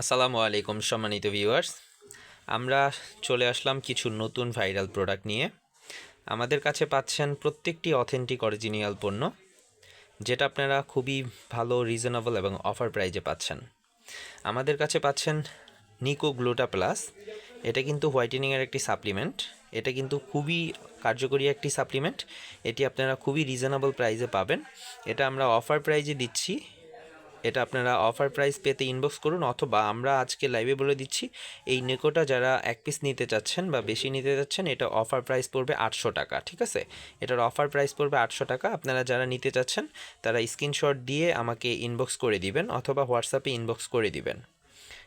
আসসালামু আলাইকুম, সম্মানিত ভিউয়ার্স আমরা চলে আসলাম কিছু নতুন ভাইরাল প্রোডাক্ট নিয়ে। আমাদের কাছে পাচ্ছেন প্রত্যেকটি অথেন্টিক অরিজিনাল পণ্য, যেটা আপনারা খুবই ভালো রিজনেবল এবং অফার প্রাইজে পাচ্ছেন। আমাদের কাছে পাচ্ছেন নিকো গ্লুটা প্লাস এটা কিন্তু হোয়াইটেনিংয়ের একটি সাপ্লিমেন্ট এটা কিন্তু খুবই কার্যকরী একটি সাপ্লিমেন্ট এটি আপনারা খুবই রিজনেবল প্রাইজে পাবেন। এটা আমরা অফার প্রাইজে দিচ্ছি এটা আপনারা অফার প্রাইস পেতে ইনবক্স করুন অথবা আমরা আজকে লাইভে বলে দিচ্ছি, এই নেকোটা যারা এক পিস নিতে চাচ্ছেন বা বেশি নিতে চাচ্ছেন, এটা অফার প্রাইস পড়বে আটশো টাকা, ঠিক আছে? এটার অফার প্রাইস পড়বে আটশো টাকা, আপনারা যারা নিতে চাচ্ছেন, তারা স্ক্রিনশট দিয়ে আমাকে ইনবক্স করে দিবেন অথবা হোয়াটসঅ্যাপে ইনবক্স করে দিবেন।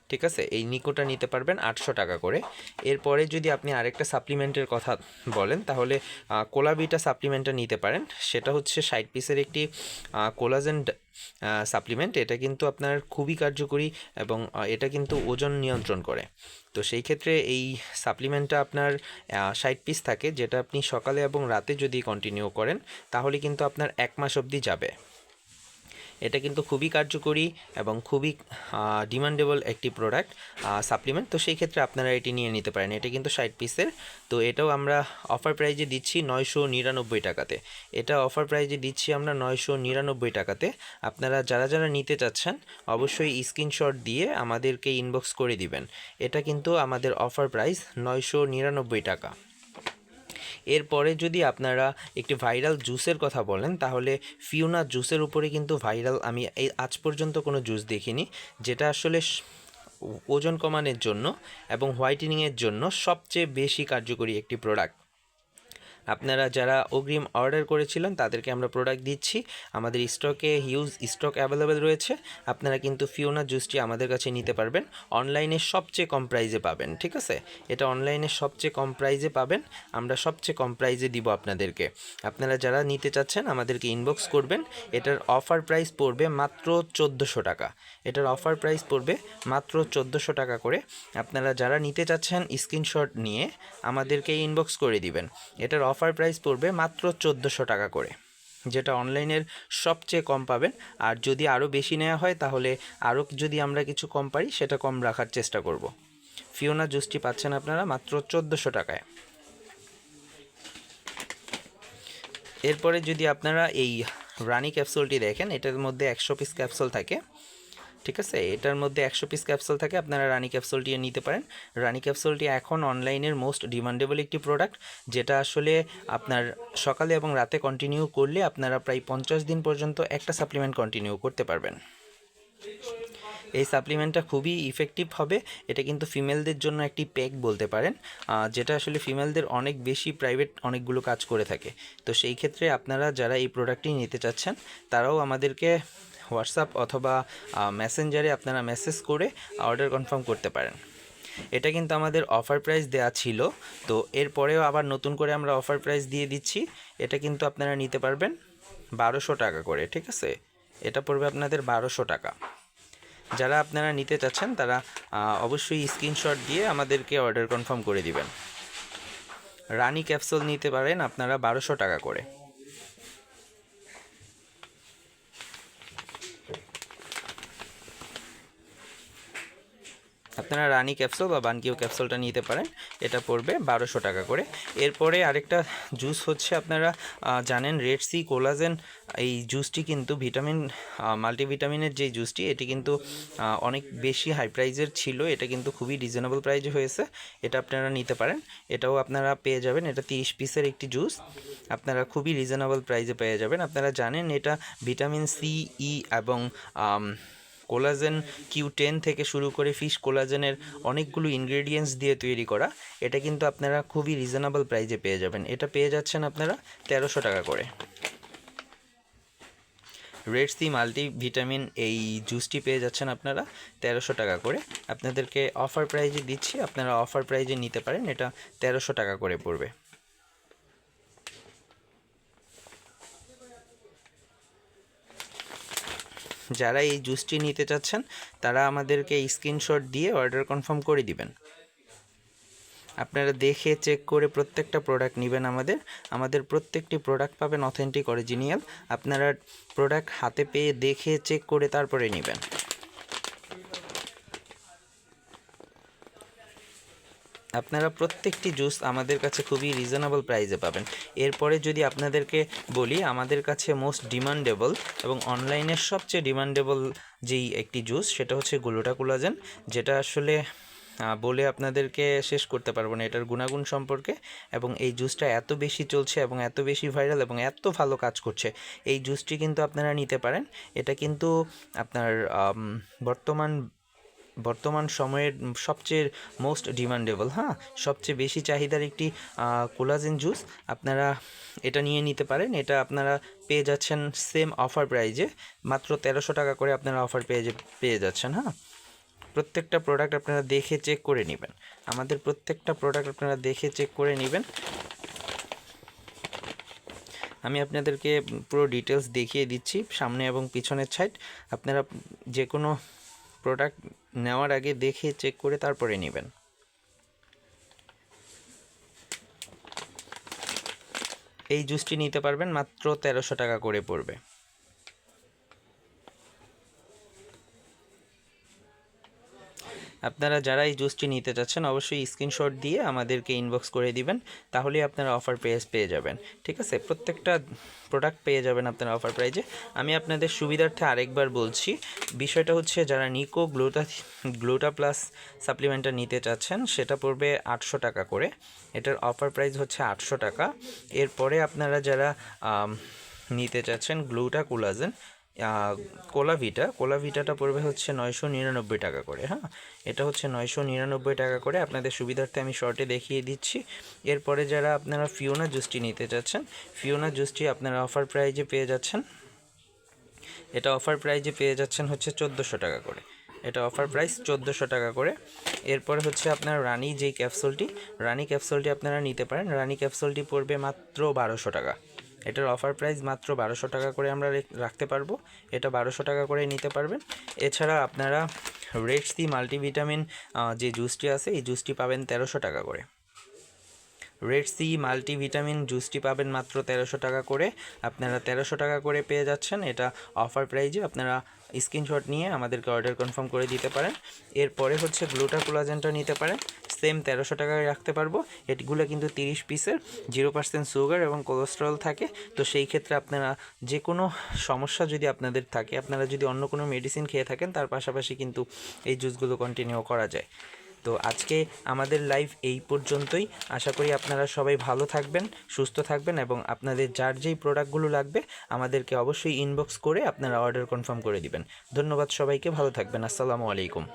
ঠিক আছে? এই নিকোটা নিতে পারবেন আটশো টাকা করে। এরপরে যদি আপনি আরেকটা সাপ্লিমেন্টের কথা বলেন, তাহলে কোলাবিটা সাপ্লিমেন্টটা নিতে পারেন। সেটা হচ্ছে ষাট পিসের একটি কোলাজেন সাপ্লিমেন্ট এটা কিন্তু আপনার খুবই কার্যকরী এবং এটা কিন্তু ওজন নিয়ন্ত্রণ করে। তো সেই ক্ষেত্রে এই সাপ্লিমেন্টটা আপনার ষাট পিস থাকে, যেটা আপনি সকালে এবং রাতে যদি কন্টিনিউ করেন, তাহলে কিন্তু আপনার এক মাস অবধি যাবে। এটা কিন্তু খুবই কার্যকরী এবং খুবই ডিমান্ডেবল একটি প্রোডাক্ট সাপ্লিমেন্ট তো সেই ক্ষেত্রে আপনারা এটি নিয়ে নিতে পারেন। এটা কিন্তু ষাট পিসের তো এটাও আমরা অফার প্রাইজে দিচ্ছি নয়শো নিরানব্বই টাকাতে। এটা অফার প্রাইজে দিচ্ছি আমরা নয়শো নিরানব্বই টাকাতে। আপনারা যারা যারা নিতে চাচ্ছেন, অবশ্যই স্ক্রিনশট দিয়ে আমাদেরকে ইনবক্স করে দিবেন। এটা কিন্তু আমাদের অফার প্রাইস নয়শো নিরানব্বই টাকা। এরপরে যদি আপনারা একটি ভাইরাল জুসের কথা বলেন, তাহলে ফিউনা জুসের উপরে কিন্তু ভাইরাল আমি এই আজ পর্যন্ত কোনো জুস দেখিনি, যেটা আসলে ওজন কমানোর জন্য এবং হোয়াইটেনিংয়ের জন্য সবচেয়ে বেশি কার্যকরী একটি প্রোডাক্ট। আপনারা যারা অগ্রিম অর্ডার করেছিলেন, তাদেরকে আমরা প্রোডাক্ট দিচ্ছি। আমাদের স্টকে হিউজ স্টক অ্যাভেলেবেল রয়েছে। আপনারা কিন্তু ফিওনা জুসটি আমাদের কাছে নিতে পারবেন। অনলাইনে সবচেয়ে কম প্রাইজে পাবেন, ঠিক আছে? এটা অনলাইনে সবচেয়ে কম প্রাইজে পাবেন। আমরা সবচেয়ে কম প্রাইজে দিব আপনাদেরকে। আপনারা যারা নিতে চাচ্ছেন, আমাদেরকে ইনবক্স করবেন। এটার অফার প্রাইস পড়বে মাত্র চোদ্দোশো টাকা। এটার অফার প্রাইস পড়বে মাত্র চোদ্দোশো টাকা করে। আপনারা যারা নিতে চাচ্ছেন স্ক্রিনশট নিয়ে আমাদেরকে ইনবক্স করে দিবেন। এটার অফার প্রাইস পড়বে মাত্র চোদ্দোশো টাকা করে, যেটা অনলাইনের সবচেয়ে কম পাবেন। আর যদি আরও বেশি নেওয়া হয়, তাহলে আরও যদি আমরা কিছু কম পারি, সেটা কম রাখার চেষ্টা করব। ফিওনা জুসটি পাচ্ছেন আপনারা মাত্র চোদ্দোশো টাকায়। এরপরে যদি আপনারা এই রানি ক্যাপসুলটি দেখেন, এটার মধ্যে একশো পিস ক্যাপসুল থাকে। ঠিক আছে? এটার মধ্যে একশো পিস ক্যাপসুল থাকে, আপনারা রানি ক্যাপসুলটি নিতে পারেন। রানি ক্যাপসুলটি এখন অনলাইনের মোস্ট ডিমান্ডেবল একটি প্রোডাক্ট যেটা আসলে আপনার সকালে এবং রাতে কন্টিনিউ করলে আপনারা প্রায় পঞ্চাশ দিন পর্যন্ত একটা সাপ্লিমেন্ট কন্টিনিউ করতে পারবেন। এই সাপ্লিমেন্টটা খুবই ইফেক্টিভ হবে। এটা কিন্তু ফিমেলদের জন্য একটি প্যাক বলতে পারেন যেটা আসলে ফিমেলদের অনেক বেশি প্রাইভেট অনেকগুলো কাজ করে থাকে। তো সেই ক্ষেত্রে আপনারা যারা এই প্রোডাক্টটি নিতে চাচ্ছেন, তারাও আমাদেরকে হোয়াটসঅ্যাপ অথবা মেসেঞ্জারে আপনারা মেসেজ করে অর্ডার কনফার্ম করতে পারেন। এটা কিন্তু আমাদের অফার প্রাইস দেওয়া ছিল, তো এরপরেও আবার নতুন করে আমরা অফার প্রাইস দিয়ে দিচ্ছি। এটা কিন্তু আপনারা নিতে পারবেন বারোশো টাকা করে, ঠিক আছে? এটা পড়বে আপনাদের বারোশো টাকা। যারা আপনারা নিতে চাচ্ছেন, তারা অবশ্যই স্ক্রিনশট দিয়ে আমাদেরকে অর্ডার কনফার্ম করে দিবেন। রানি ক্যাপসুল নিতে পারেন আপনারা বারোশো টাকা করে। আপনারা রানি ক্যাপসুল বা বানকিউ ক্যাপসুলটা নিতে পারেন, এটা পড়বে বারোশো টাকা করে। এরপরে আরেকটা জুস হচ্ছে আপনারা জানেন রেড সি কোলাজেন, এই জুসটি কিন্তু ভিটামিন মাল্টিভিটামিনের যে জুসটি, এটি কিন্তু অনেক বেশি হাই প্রাইজের ছিল, এটা কিন্তু খুবই রিজনেবল প্রাইজে হয়েছে, এটা আপনারা নিতে পারেন। এটাও আপনারা পেয়ে যাবেন, এটা তিরিশ পিসের একটি জুস, আপনারা খুবই রিজনেবল প্রাইজে পেয়ে যাবেন। আপনারা জানেন এটা ভিটামিন সি, ই এবং কোলাজেন কিউ টেন থেকে শুরু করে ফিশ কোলাজেনের অনেকগুলো ইনগ্রেডিয়েন্টস দিয়ে তৈরি করা, এটা কিন্তু আপনারা খুবই রিজনেবল প্রাইজে পেয়ে যাবেন। এটা পেয়ে যাচ্ছেন আপনারা তেরোশো টাকা করে। রেড সি মাল্টি ভিটামিন এই জুসটি পেয়ে যাচ্ছেন আপনারা তেরোশো টাকা করে। আপনাদেরকে অফার প্রাইজে দিচ্ছি, আপনারা অফার প্রাইজে নিতে পারেন, এটা তেরোশো টাকা করে পড়বে। যারা এই জুসটি নিতে চাচ্ছেন, তারা আমাদেরকে স্ক্রিনশট দিয়ে অর্ডার কনফার্ম করে দিবেন। আপনারা দেখে চেক করে প্রত্যেকটা প্রোডাক্ট নেবেন আমাদের। আমাদের প্রত্যেকটি প্রোডাক্ট পাবেন অথেন্টিক, অরিজিনাল। আপনারা প্রোডাক্ট হাতে পেয়ে দেখে চেক করে তারপরে নেবেন। আপনারা প্রত্যেকটি জুস আমাদের কাছে খুবই রিজনেবল প্রাইসে পাবেন। এরপরে যদি আপনাদেরকে বলি, আমাদের কাছে মোস্ট ডিমান্ডেবল এবং অনলাইনের সবচেয়ে ডিমান্ডেবল যেই একটি জুস, সেটা হচ্ছে গ্লুটা কোলাজেন, যেটা আসলে বলে আপনাদেরকে শেষ করতে পারব না। এটার গুণাগুণ সম্পর্কে এবং এই জুসটা এত বেশি চলছে এবং এত বেশি ভাইরাল এবং এত ভালো কাজ করছে, এই জুসটি কিন্তু আপনারা নিতে পারেন। এটা কিন্তু আপনার বর্তমান বর্তমান সময়ের সবচেয়ে মোস্ট ডিমান্ডেবল হ্যাঁ? সবচেয়ে বেশি চাহিদার একটি কোলাজেন জুস আপনারা এটা নিয়ে নিতে পারেন। এটা আপনারা পেয়ে যাচ্ছেন সেম অফার প্রাইজে মাত্র তেরোশো টাকা করে আপনারা অফার পেয়ে পেয়ে যাচ্ছেন হ্যাঁ? প্রত্যেকটা প্রোডাক্ট আপনারা দেখে চেক করে নেবেন। আমাদের প্রত্যেকটা প্রোডাক্ট আপনারা দেখে চেক করে নেবেন। আমি আপনাদেরকে পুরো ডিটেলস দেখিয়ে দিচ্ছি, সামনে এবং পিছনের সাইড আপনারা যে কোনো প্রোডাক্ট নেওয়ার আগে দেখে চেক করে তারপরে নেবেন। এই জুসটি নিতে পারবেন মাত্র তেরোশো টাকা করে পড়বে। আপনারা যারা এই জুসটি নিতে চাচ্ছেন অবশ্যই স্ক্রিনশট দিয়ে আমাদেরকে ইনবক্স করে দিবেন, তাহলেই আপনারা অফার পেজ পেয়ে যাবেন। ঠিক আছে? প্রত্যেকটা প্রোডাক্ট পেয়ে যাবেন আপনারা অফার প্রাইজে আমি আপনাদের সুবিধার্থে আরেকবার বলছি, বিষয়টা হচ্ছে যারা নিকো গ্লুটা গ্লুটা প্লাস সাপ্লিমেন্টটা নিতে চাচ্ছেন, সেটা পড়বে আটশো টাকা করে। এটার অফার প্রাইস হচ্ছে আটশো টাকা। এরপরে আপনারা যারা নিতে চাচ্ছেন গ্লুটা কোলাজেন কোলাভিটা কোলাভিটাটা পড়বে হচ্ছে নয়শো নিরানব্বই টাকা করে হ্যাঁ? এটা হচ্ছে নয়শো নিরানব্বই টাকা করে আপনাদের সুবিধার্থে আমি শর্টে দেখিয়ে দিচ্ছি। এরপরে যারা আপনারা ফিওনা জুসটি নিতে চাচ্ছেন ফিওনা জুসটি আপনারা অফার প্রাইজে পেয়ে যাচ্ছেন। এটা অফার প্রাইজে পেয়ে যাচ্ছেন হচ্ছে চোদ্দোশো টাকা করে। এটা অফার প্রাইস চোদ্দোশো টাকা করে। এরপরে হচ্ছে আপনার রানি যেই ক্যাপসুলটি রানি ক্যাপসুলটি আপনারা নিতে পারেন। রানি ক্যাপসুলটি পড়বে মাত্র বারোশো টাকা। এটার অফার প্রাইস মাত্র বারোশো টাকা করে আমরা রাখতে পারব। এটা বারোশো টাকা করে নিতে পারবেন। এছাড়া আপনারা রেড সি মাল্টিভিটামিন যে জুসটি আছে, এই জুসটি পাবেন তেরোশো টাকা করে। রেড সি মাল্টিভিটামিন জুসটি পাবেন মাত্র তেরোশো টাকা করে। আপনারা তেরোশো টাকা করে পেয়ে যাচ্ছেন এটা অফার প্রাইজে আপনারা স্ক্রিনশট নিয়ে আমাদেরকে অর্ডার কনফার্ম করে দিতে পারেন। এরপরে হচ্ছে গ্লুটা কোলাজেনটা নিতে পারেন। সেম তেরোশো টাকায় রাখতে পারব। এগুলো কিন্তু তিরিশ পিসের জিরো পার্সেন্ট সুগার এবং কোলেস্ট্রল থাকে। তো সেই ক্ষেত্রে আপনারা যে কোনো সমস্যা যদি আপনাদের থাকে, আপনারা যদি অন্য কোনো মেডিসিন খেয়ে থাকেন, তার পাশাপাশি কিন্তু এই জুসগুলো কন্টিনিউ করা যায়। তো আজকে আমাদের লাইভ এই পর্যন্তই। আশা করি আপনারা সবাই ভালো থাকবেন, সুস্থ থাকবেন এবং আপনাদের যার যেই প্রোডাক্টগুলো লাগবে, আমাদেরকে অবশ্যই ইনবক্স করে আপনারা অর্ডার কনফার্ম করে দিবেন। ধন্যবাদ সবাইকে, ভালো থাকবেন। আসসালামু আলাইকুম।